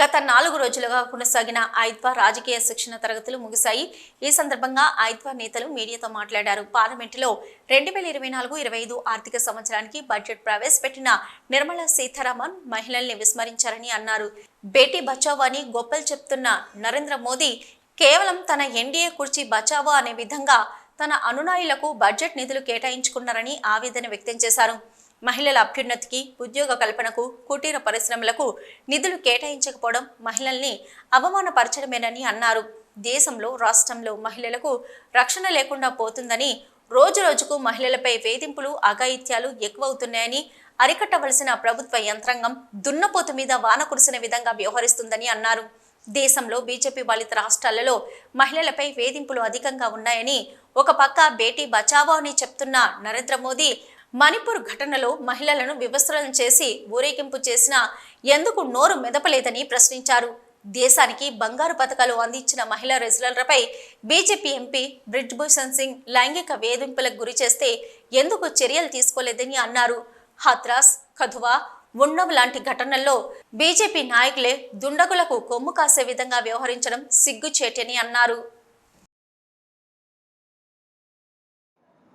గత నాలుగు రోజులుగా కొనసాగిన ఐద్వా రాజకీయ శిక్షణ తరగతులు ముగిశాయి. ఈ సందర్భంగా ఐద్వా నేతలు మీడియాతో మాట్లాడారు. పార్లమెంటులో రెండు వేల ఇరవై నాలుగు ఇరవై ఐదు ఆర్థిక సంవత్సరానికి బడ్జెట్ ప్రవేశపెట్టిన నిర్మలా సీతారామన్ మహిళల్ని విస్మరించారని అన్నారు. బేటీ బచావో అని గొప్పలు చెప్తున్న నరేంద్ర మోదీ కేవలం తన ఎన్డీఏ కుర్చీ బచావో అనే విధంగా తన అనునాయులకు బడ్జెట్ నిధులు కేటాయించుకున్నారని ఆవేదన వ్యక్తం చేశారు. మహిళల అభ్యున్నతికి ఉద్యోగ కల్పనకు కుటీర పరిశ్రమలకు నిధులు కేటాయించకపోవడం మహిళల్ని అవమానపరచడమేనని అన్నారు. దేశంలో రాష్ట్రంలో మహిళలకు రక్షణ లేకుండా పోతుందని రోజు రోజుకు మహిళలపై వేధింపులు అఘాయిత్యాలు ఎక్కువవుతున్నాయని అరికట్టవలసిన ప్రభుత్వ యంత్రాంగం దున్నపోతు మీద వాన కురిసిన విధంగా వ్యవహరిస్తుందని అన్నారు. దేశంలో బీజేపీ పాలిత రాష్ట్రాలలో మహిళలపై వేధింపులు అధికంగా ఉన్నాయని ఒక పక్క బేటీ బచావో అని చెప్తున్న నరేంద్ర మోదీ మణిపూర్ ఘటనలో మహిళలను వివస్త్రం చేసి ఊరేగింపు చేసినా ఎందుకు నోరు మెదపలేదని ప్రశ్నించారు. దేశానికి బంగారు పథకాలు అందించిన మహిళా రెజ్లర్లపై బీజేపీ ఎంపీ బ్రిజ్భూషణ్ సింగ్ లైంగిక వేధింపులకు గురి చేస్తే ఎందుకు చర్యలు తీసుకోలేదని అన్నారు. హత్రాస్ కథువా ఉన్నవ్ లాంటి ఘటనల్లో బీజేపీ నాయకులే దుండగులకు కొమ్ము కాసే విధంగా వ్యవహరించడం సిగ్గుచేటని అన్నారు.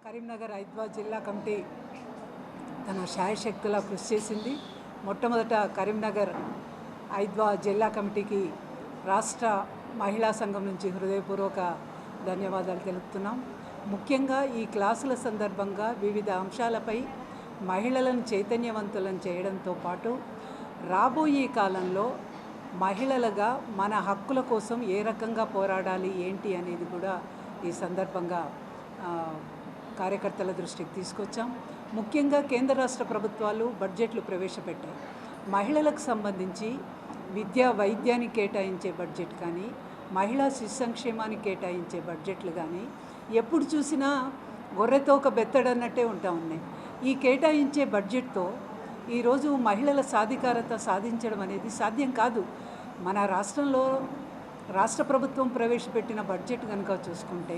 కరీంనగర్ హైదరాబాద్ జిల్లా కమిటీ తన శాయశక్తులా కృషి చేసింది. మొట్టమొదట కరీంనగర్ ఐద్వా జిల్లా కమిటీకి రాష్ట్ర మహిళా సంఘం నుంచి హృదయపూర్వక ధన్యవాదాలు తెలుపుతున్నాం. ముఖ్యంగా ఈ క్లాసుల సందర్భంగా వివిధ అంశాలపై మహిళలను చైతన్యవంతులను చేయడంతో పాటు రాబోయే కాలంలో మహిళలుగా మన హక్కుల కోసం ఏ రకంగా పోరాడాలి ఏంటి అనేది కూడా ఈ సందర్భంగా కార్యకర్తల దృష్టికి తీసుకొచ్చాం. ముఖ్యంగా కేంద్ర రాష్ట్ర ప్రభుత్వాలు బడ్జెట్లు ప్రవేశపెట్టాయి. మహిళలకు సంబంధించి విద్యా వైద్యానికి కేటాయించే బడ్జెట్ కానీ మహిళా శిశు సంక్షేమానికి కేటాయించే బడ్జెట్లు కానీ ఎప్పుడు చూసినా గొర్రెతో ఒక బెత్తడన్నట్టే ఉంటా ఉన్నాయి. ఈ కేటాయించే బడ్జెట్తో ఈరోజు మహిళల సాధికారత సాధించడం అనేది సాధ్యం కాదు. మన రాష్ట్రంలో రాష్ట్ర ప్రభుత్వం ప్రవేశపెట్టిన బడ్జెట్ కనుక చూసుకుంటే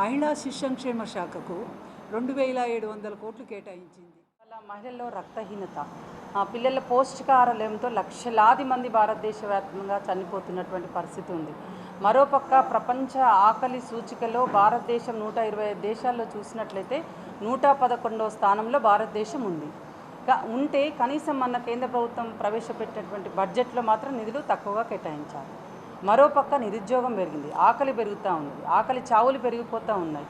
మహిళా శిశు సంక్షేమ శాఖకు రెండు వేల ఏడు వందల కోట్లు కేటాయించింది. అలా మహిళల్లో రక్తహీనత ఆ పిల్లల పౌష్టికాహారలేంతో లక్షలాది మంది భారతదేశ వ్యాప్తంగా చనిపోతున్నటువంటి పరిస్థితి ఉంది. మరోపక్క ప్రపంచ ఆకలి సూచికలో భారతదేశం నూట ఇరవై ఐదు దేశాల్లో చూసినట్లయితే నూట పదకొండవ స్థానంలో భారతదేశం ఉంది. ఉంటే కనీసం మన కేంద్ర ప్రభుత్వం ప్రవేశపెట్టినటువంటి బడ్జెట్లో మాత్రం నిధులు తక్కువగా కేటాయించాలి. మరోపక్క నిరుద్యోగం పెరిగింది ఆకలి పెరుగుతూ ఉంది ఆకలి చావులు పెరిగిపోతూ ఉన్నాయి.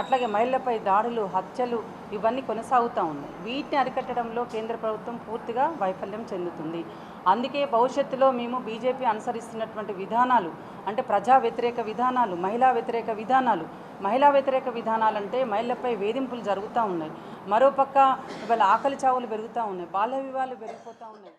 అట్లాగే మహిళలపై దాడులు హత్యలు ఇవన్నీ కొనసాగుతూ ఉన్నాయి. వీటిని అరికట్టడంలో కేంద్ర ప్రభుత్వం పూర్తిగా వైఫల్యం చెందుతుంది. అందుకే భవిష్యత్తులో మేము బీజేపీ అనుసరిస్తున్నటువంటి విధానాలు అంటే ప్రజా వ్యతిరేక విధానాలు మహిళా వ్యతిరేక విధానాలు మహిళా వ్యతిరేక విధానాలు అంటే మహిళలపై వేధింపులు జరుగుతూ ఉన్నాయి. మరోపక్క ఇవాళ ఆకలి చావులు పెరుగుతూ ఉన్నాయి. బాల్య వివాహాలు పెరిగిపోతూ ఉన్నాయి.